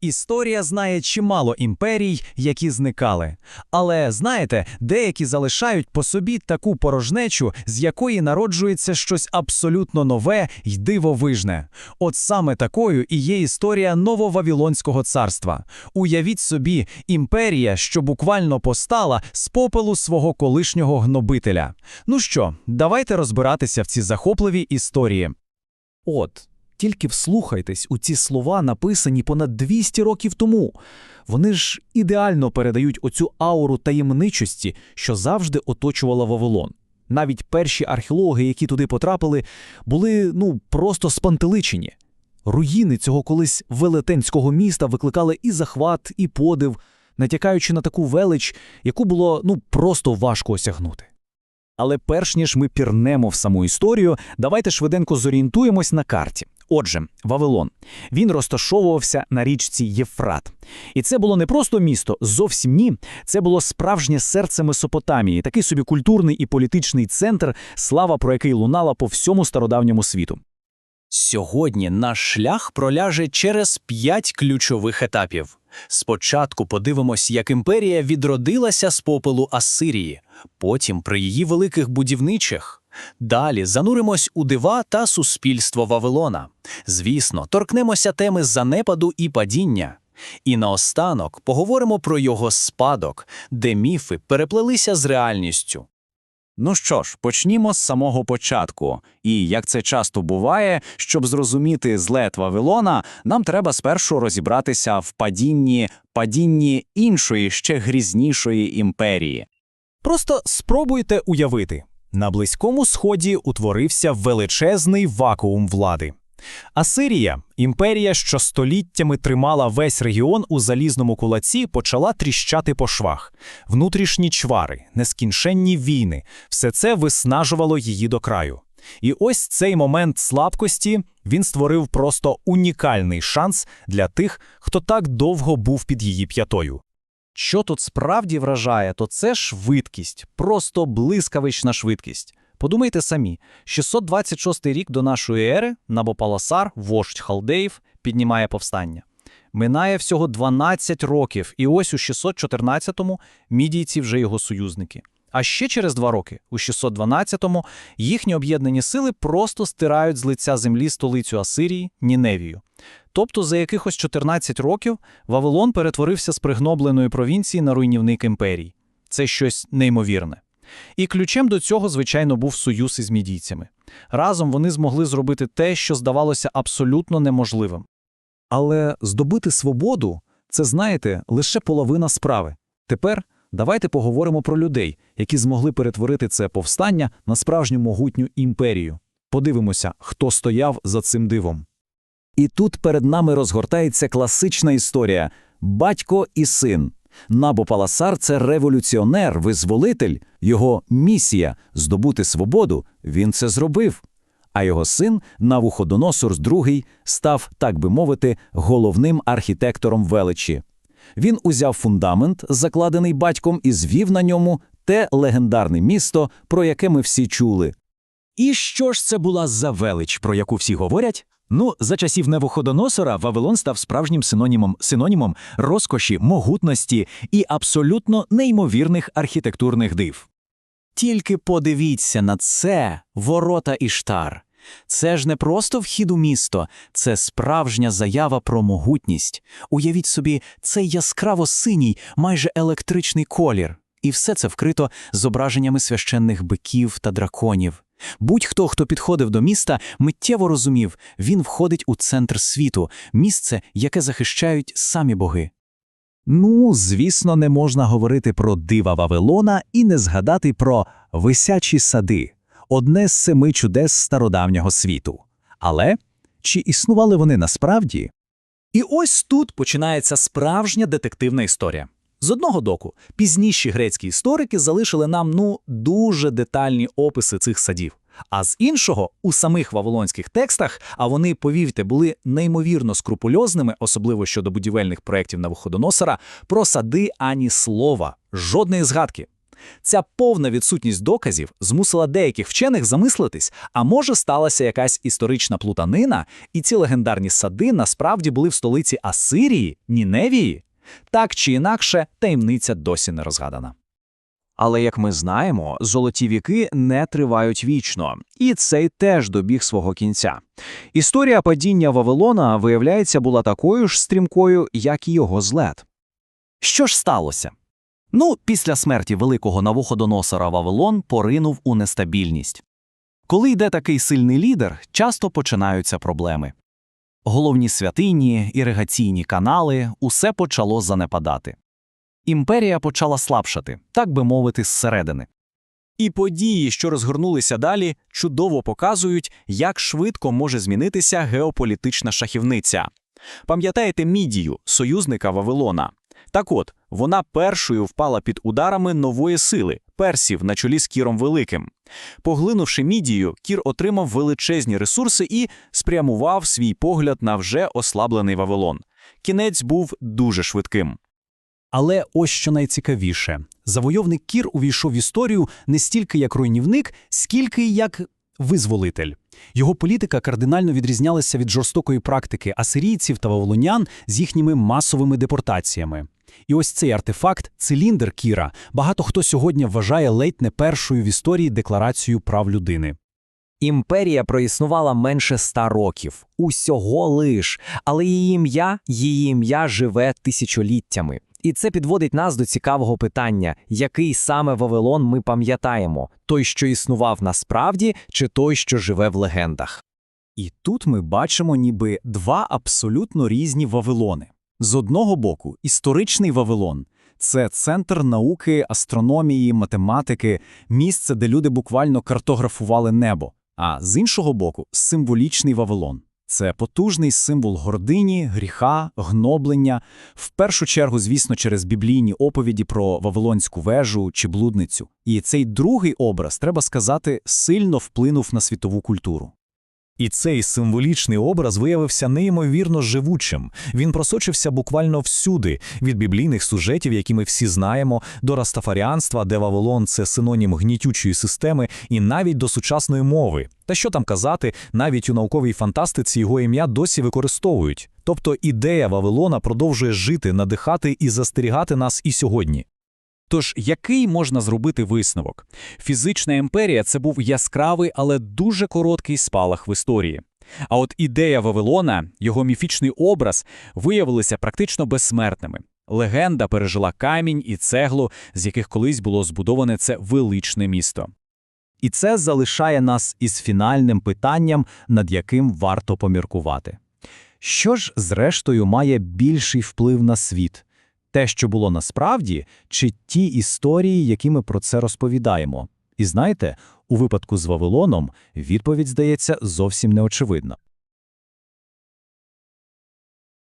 Історія знає чимало імперій, які зникали. Але знаєте, деякі залишають по собі таку порожнечу, з якої народжується щось абсолютно нове й дивовижне. От саме такою і є історія Нововавілонського царства. Уявіть собі, імперія, що буквально постала з попелу свого колишнього гнобителя. Ну що, давайте розбиратися в ці захопливі історії. От, тільки вслухайтесь у ці слова, написані понад 200 років тому. Вони ж ідеально передають оцю ауру таємничості, що завжди оточувала Вавилон. Навіть перші археологи, які туди потрапили, були ну просто спантеличені. Руїни цього колись велетенського міста викликали і захват, і подив, натякаючи на таку велич, яку було ну просто важко осягнути. Але перш ніж ми пірнемо в саму історію, давайте швиденько зорієнтуємось на карті. Отже, Вавилон. Він розташовувався на річці Єфрат. І це було не просто місто, зовсім ні. Це було справжнє серце Месопотамії, такий собі культурний і політичний центр, слава про який лунала по всьому стародавньому світу. Сьогодні наш шлях проляже через п'ять ключових етапів. Спочатку подивимось, як імперія відродилася з попелу Ассирії, потім при її великих будівничих. Далі зануримось у дива та суспільство Вавилона. Звісно, торкнемося теми занепаду і падіння. І наостанок поговоримо про його спадок, де міфи переплелися з реальністю. Ну що ж, почнімо з самого початку. І як це часто буває, щоб зрозуміти злет Вавилона, нам треба спершу розібратися в падінні, падінні іншої ще грізнішої імперії. Просто спробуйте уявити. На Близькому Сході утворився величезний вакуум влади. Асирія, імперія, що століттями тримала весь регіон у залізному кулаці, почала тріщати по швах. Внутрішні чвари, нескінченні війни – все це виснажувало її до краю. І ось цей момент слабкості він створив просто унікальний шанс для тих, хто так довго був під її п'ятою. Що тут справді вражає, то це швидкість, просто блискавична швидкість. Подумайте самі, 626 рік до нашої ери Набопаласар, вождь халдеїв, піднімає повстання. Минає всього 12 років, і ось у 614-му мідійці вже його союзники. А ще через два роки, у 612-му, їхні об'єднані сили просто стирають з лиця землі столицю Асирії Ніневію. Тобто за якихось 14 років Вавилон перетворився з пригнобленої провінції на руйнівник імперії. Це щось неймовірне. І ключем до цього, звичайно, був союз із мідійцями. Разом вони змогли зробити те, що здавалося абсолютно неможливим. Але здобути свободу це, знаєте, лише половина справи. Тепер давайте поговоримо про людей, які змогли перетворити це повстання на справжню могутню імперію. Подивимося, хто стояв за цим дивом. І тут перед нами розгортається класична історія батько і син. Набопаласар – це революціонер, визволитель, його місія здобути свободу. Він це зробив. А його син Навуходоносор II став, так би мовити, головним архітектором величі. Він узяв фундамент, закладений батьком, і звів на ньому те легендарне місто, про яке ми всі чули. І що ж це була за велич, про яку всі говорять? Ну, за часів Невуходоносора Вавилон став справжнім синонімом, синонімом розкоші, могутності і абсолютно неймовірних архітектурних див. Тільки подивіться на це ворота Іштар. Це ж не просто вхід у місто, це справжня заява про могутність. Уявіть собі, цей яскраво синій, майже електричний колір. І все це вкрито зображеннями священних биків та драконів. Будь-хто, хто підходив до міста, миттєво розумів, він входить у центр світу, місце, яке захищають самі боги. Ну, звісно, не можна говорити про дива Вавилона і не згадати про висячі сади одне з семи чудес стародавнього світу. Але чи існували вони насправді? І ось тут починається справжня детективна історія. З одного доку, пізніші грецькі історики залишили нам ну дуже детальні описи цих садів. А з іншого, у самих вавилонських текстах, а вони, повірте, були неймовірно скрупульозними, особливо щодо будівельних проєктів Навуходоносора, про сади ані слова, жодної згадки. Ця повна відсутність доказів змусила деяких вчених замислитись, а може сталася якась історична плутанина, і ці легендарні сади насправді були в столиці Асирії, Ніневії? Так чи інакше, таємниця досі не розгадана. Але, як ми знаємо, золоті віки не тривають вічно, і цей теж добіг свого кінця. Історія падіння Вавилона, виявляється, була такою ж стрімкою, як і його злет. Що ж сталося? Ну, після смерті великого Навуходоносора Вавилон поринув у нестабільність. Коли йде такий сильний лідер, часто починаються проблеми. Головні святині, іригаційні канали – усе почало занепадати. Імперія почала слабшати, так би мовити, зсередини. І події, що розгорнулися далі, чудово показують, як швидко може змінитися геополітична шахівниця. Пам'ятаєте Мідію, союзника Вавилона? Так от, вона першою впала під ударами нової сили персів на чолі з Кіром Великим. Поглинувши Мідію, Кір отримав величезні ресурси і спрямував свій погляд на вже ослаблений Вавилон. Кінець був дуже швидким. Але ось що найцікавіше. Завойовник Кір увійшов в історію не стільки як руйнівник, скільки як визволитель. Його політика кардинально відрізнялася від жорстокої практики асирійців та вавилонян з їхніми масовими депортаціями. І ось цей артефакт, циліндр Кіра, багато хто сьогодні вважає ледь не першою в історії декларацією прав людини. Імперія проіснувала менше ста років, усього лиш, але її ім'я, її ім'я живе тисячоліттями. І це підводить нас до цікавого питання, який саме Вавилон ми пам'ятаємо: той, що існував насправді, чи той, що живе в легендах. І тут ми бачимо ніби два абсолютно різні Вавилони. З одного боку, історичний Вавилон – це центр науки, астрономії, математики, місце, де люди буквально картографували небо. А з іншого боку, символічний Вавилон. Це потужний символ гордині, гріха, гноблення, в першу чергу, звісно, через біблійні оповіді про Вавилонську вежу чи блудницю. І цей другий образ, треба сказати, сильно вплинув на світову культуру. І цей символічний образ виявився неймовірно живучим. Він просочився буквально всюди, від біблійних сюжетів, які ми всі знаємо, до растафаріанства, де Вавилон – це синонім гнітючої системи, і навіть до сучасної мови. Та що там казати, навіть у науковій фантастиці його ім'я досі використовують. Тобто ідея Вавилона продовжує жити, надихати і застерігати нас і сьогодні. Тож, який можна зробити висновок? Фізична імперія це був яскравий, але дуже короткий спалах в історії. А от ідея Вавилона, його міфічний образ, виявилися практично безсмертними. Легенда пережила камінь і цеглу, з яких колись було збудоване це величне місто. І це залишає нас із фінальним питанням, над яким варто поміркувати. Що ж, зрештою, має більший вплив на світ? Те, що було насправді, чи ті історії, які ми про це розповідаємо? І знаєте, у випадку з Вавилоном відповідь здається зовсім неочевидна.